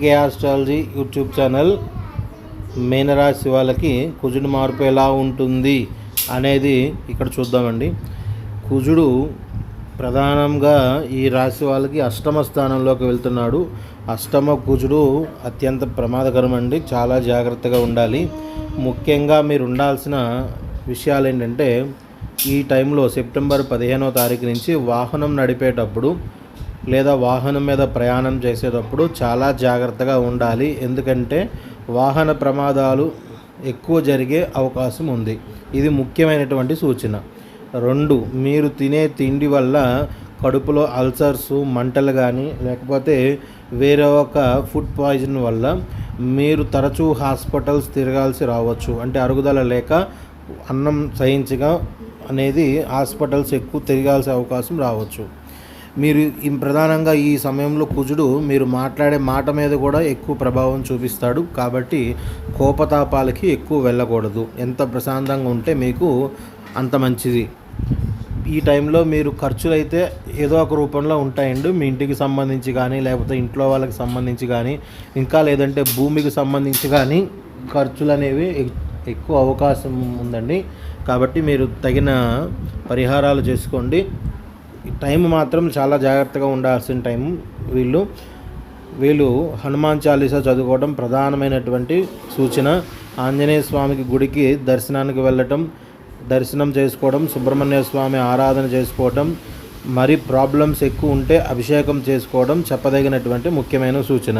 కే astrology YouTube channel మీనరాశి వాళ్ళకి కుజుడు మార్పు ఎలా ఉంటుంది అనేది ఇక్కడ చూద్దామండి. కుజుడు ప్రధానంగా ఈ రాశి వాళ్ళకి అష్టమ స్థానంలోకి వెళ్తున్నాడు. అష్టమ కుజుడు అత్యంత ప్రమాదకరం అండి చాలా జాగ్రత్తగా ఉండాలి. ముఖ్యంగా మీరు ఉండాల్సిన విషయాలు ఏంటంటే ఈ టైంలో సెప్టెంబర్ పదిహేనో తారీఖు నుంచి వాహనం నడిపేటప్పుడు లేదా వాహనం మీద ప్రయాణం చేసేటప్పుడు చాలా జాగ్రత్తగా ఉండాలి. ఎందుకంటే వాహన ప్రమాదాలు ఎక్కువ జరిగే అవకాశం ఉంది. ఇది ముఖ్యమైనటువంటి సూచన. రెండు మీరు తినే తిండి వల్ల కడుపులో అల్సర్స్ మంటలు కానీ లేకపోతే వేరే ఒక ఫుడ్ పాయిజన్ వల్ల మీరు తరచూ హాస్పిటల్స్ తిరగాల్సి రావచ్చు. అంటే అరుగుదల లేక అన్నం సహించగా అనేది హాస్పిటల్స్ ఎక్కువ తిరగాల్సిన అవకాశం రావచ్చు. మీరు ఈ ప్రధానంగా ఈ సమయంలో కుజుడు మీరు మాట్లాడే మాట మీద కూడా ఎక్కువ ప్రభావం చూపిస్తాడు. కాబట్టి కోపతాపాలకి ఎక్కువ వెళ్ళకూడదు. ఎంత ప్రశాంతంగా ఉంటే మీకు అంత మంచిది. ఈ టైంలో మీరు ఖర్చులు అయితే ఏదో ఒక రూపంలో ఉంటాయండి. మీ ఇంటికి సంబంధించి కానీ లేకపోతే ఇంట్లో వాళ్ళకి సంబంధించి కానీ ఇంకా లేదంటే భూమికి సంబంధించి కానీ ఖర్చులు అనేవి ఎక్కువ అవకాశం ఉందండి. కాబట్టి మీరు తగిన పరిహారాలు చేసుకోండి. టైం మాత్రం చాలా జాగ్రత్తగా ఉండాల్సిన టైం వీళ్ళు. వీళ్ళు హనుమాన్ చాలీసా చదువుకోవడం ప్రధానమైనటువంటి సూచన. ఆంజనేయ స్వామికి గుడికి దర్శనానికి వెళ్ళటం దర్శనం చేసుకోవడం సుబ్రహ్మణ్య స్వామి ఆరాధన చేసుకోవడం మరి ప్రాబ్లమ్స్ ఎక్కువ ఉంటే అభిషేకం చేసుకోవడం చెప్పదగినటువంటి ముఖ్యమైన సూచన.